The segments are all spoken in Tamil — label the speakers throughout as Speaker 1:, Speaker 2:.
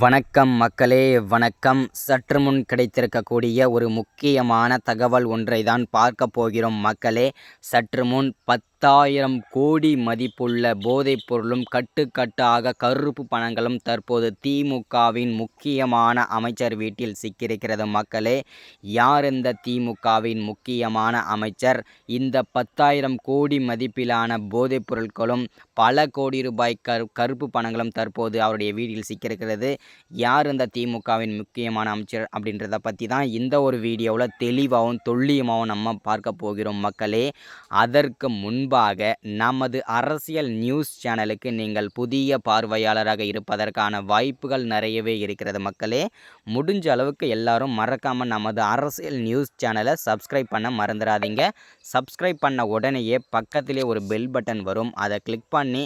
Speaker 1: வணக்கம் மக்களே வணக்கம். சற்று முன் கிடைத்திருக்கக்கூடிய ஒரு முக்கியமான தகவல் ஒன்றை தான் பார்க்க போகிறோம் மக்களே. சற்று முன் பத்தாயிரம் கோடி மதிப்புள்ள போதைப்பொருளும் கட்டுக்கட்டாக கருப்பு பணங்களும் தற்போது திமுகவின் முக்கியமான அமைச்சர் வீட்டில் சிக்கியிருக்கிறது. மக்களே யார் இந்த திமுகவின் முக்கியமான அமைச்சர்? இந்த பத்தாயிரம் கோடி மதிப்பிலான போதைப் பொருட்களும் பல கோடி ரூபாய் கரு கருப்பு பணங்களும் தற்போது அவருடைய வீட்டில் சிக்கியிருக்கிறது. யார் இந்த திமுகவின் முக்கியமான அமைச்சர் அப்படின்றத பற்றி தான் இந்த ஒரு வீடியோவில் தெளிவாகவும் துல்லியமாகவும் நம்ம பார்க்க போகிறோம். மக்களே அதற்கு முன்பாக நமது அரசியல் நியூஸ் சேனலுக்கு நீங்கள் புதிய பார்வையாளராக இருப்பதற்கான வாய்ப்புகள் நிறையவே இருக்கிறது மக்களே. முடிஞ்ச அளவுக்கு எல்லாரும் மறக்காமல் நமது அரசியல் நியூஸ் சேனலை சப்ஸ்கிரைப் பண்ண மறந்துடாதீங்க. சப்ஸ்கிரைப் பண்ண உடனேயே பக்கத்திலே ஒரு பெல் பட்டன் வரும். அதை கிளிக் பண்ணி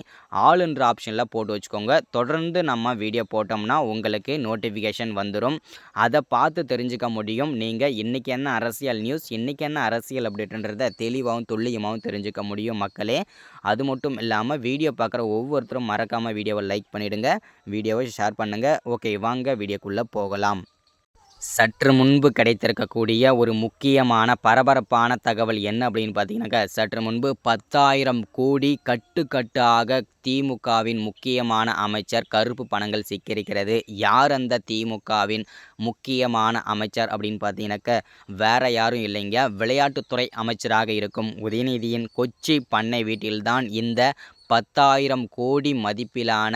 Speaker 1: ஆளுன்ற ஆப்ஷனில் போட்டு வச்சுக்கோங்க. தொடர்ந்து நம்ம வீடியோ போட்டோம்னா உங்களுக்கு நோட்டிஃபிகேஷன் வந்துடும் அதை பார்த்து தெரிஞ்சுக்க முடியும். நீங்கள் இன்றைக்கி என்ன அரசியல் நியூஸ் இன்றைக்கி என்ன அரசியல் அப்டேட்ன்றதை தெளிவாகவும் துல்லியமாகவும் தெரிஞ்சுக்க முடியும். மக்களே அது மட்டும் இல்லாமல் வீடியோ பார்க்குற ஒவ்வொருத்தரும் மறக்காமல் வீடியோவை லைக் பண்ணிவிடுங்க வீடியோவை ஷேர் பண்ணுங்கள் ஓகே வாங்க வீடியோக்குள்ளே போகலாம். சற்று முன்பு கிடைத்திருக்கக்கூடிய ஒரு முக்கியமான பரபரப்பான தகவல் என்ன அப்படின்னு பார்த்தீங்கன்னாக்கா சற்று முன்பு பத்தாயிரம் கோடி கட்டுக்கட்டாக திமுகவின் முக்கியமான அமைச்சர் கருப்பு பணங்கள் சிக்கியிருக்கிறது. யார் அந்த திமுகவின் முக்கியமான அமைச்சர் அப்படின்னு பார்த்தீங்கன்னாக்க வேற யாரும் இல்லைங்க. விளையாட்டுத்துறை அமைச்சராக இருக்கும் உதயநிதியின் கொச்சி பண்ணை வீட்டில்தான் இந்த பத்தாயிரம் கோடி மதிப்பிலான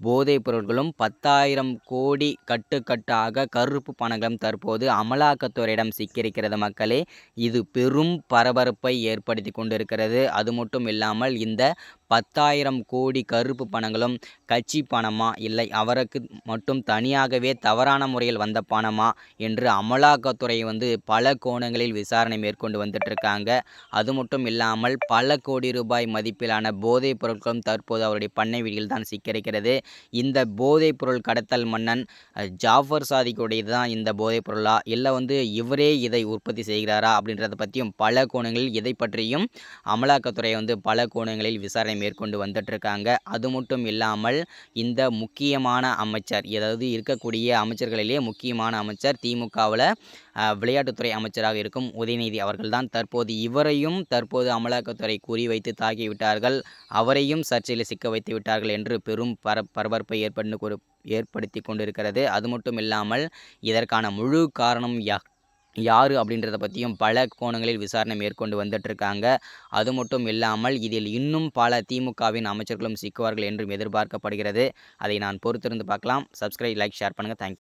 Speaker 1: போதைப் பொருட்களும் பத்தாயிரம் கோடி கட்டுக்கட்டாக கருப்பு பணங்களும் தற்போது அமலாக்கத்துறையிடம் சிக்கியிருக்கிறது மக்களே. இது பெரும் பரபரப்பை ஏற்படுத்தி கொண்டிருக்கிறது. அது மட்டும் இல்லாமல் இந்த பத்தாயிரம் கோடி கருப்பு பணங்களும் கட்சி பணமா? இல்லை அவருக்கு மட்டும் தனியாகவே தவறான முறையில் வந்த பணமா? என்று அமலாக்கத்துறை வந்து பல கோணங்களில் விசாரணை மேற்கொண்டு வந்துட்டு இருக்காங்க அது மட்டும் இல்லாமல் பல கோடி ரூபாய் மதிப்பிலான போதைப் பொருட்களும் தற்போது அவருடைய பண்ணை வீடியில் தான் சிக்கியிருக்கிறது. இந்த போதைப் பொருள் கடத்தல் மன்னன் ஜாஃபர் சாதிக்குடையது தான் இந்த போதைப் பொருளா? இல்லை வந்து இவரே இதை உற்பத்தி செய்கிறாரா? அப்படின்றத பற்றியும் பல கோணங்களில் இதை பற்றியும் அமலாக்கத்துறை வந்து பல கோணங்களில் விசாரணை மேற்கொண்டு வந்துட்டுருக்காங்க. அது மட்டும் இல்லாமல் இந்த முக்கியமான அமைச்சர் ஏதாவது இருக்கக்கூடிய அமைச்சர்களிலேயே முக்கியமான அமைச்சர் திமுகவில் விளையாட்டுத்துறை அமைச்சராக இருக்கும் உதயநிதி அவர்கள்தான் தற்போது இவரையும் தற்போது அமலாக்கத்துறை குறிவைத்து தாக்கிவிட்டார்கள். அவரையும் சர்ச்சையில் சிக்க வைத்து விட்டார்கள் என்று பெரும் பர பரபரப்பை ஏற்பட்டு ஏற்படுத்தி கொண்டிருக்கிறது. அது மட்டும் இல்லாமல் இதற்கான முழு காரணம் யா யார் அப்படின்றத பற்றியும் பல கோணங்களில் விசாரணை மேற்கொண்டு வந்துட்டுருக்காங்க. அது மட்டும் இல்லாமல் இதில் இன்னும் பல திமுகவின் அமைச்சர்களும் சிக்குவார்கள் என்றும் எதிர்பார்க்கப்படுகிறது. அதை நான் பொறுத்திருந்து பார்க்கலாம். சப்ஸ்கிரைப் லைக் ஷேர் பண்ணுங்கள் தேங்க்யூ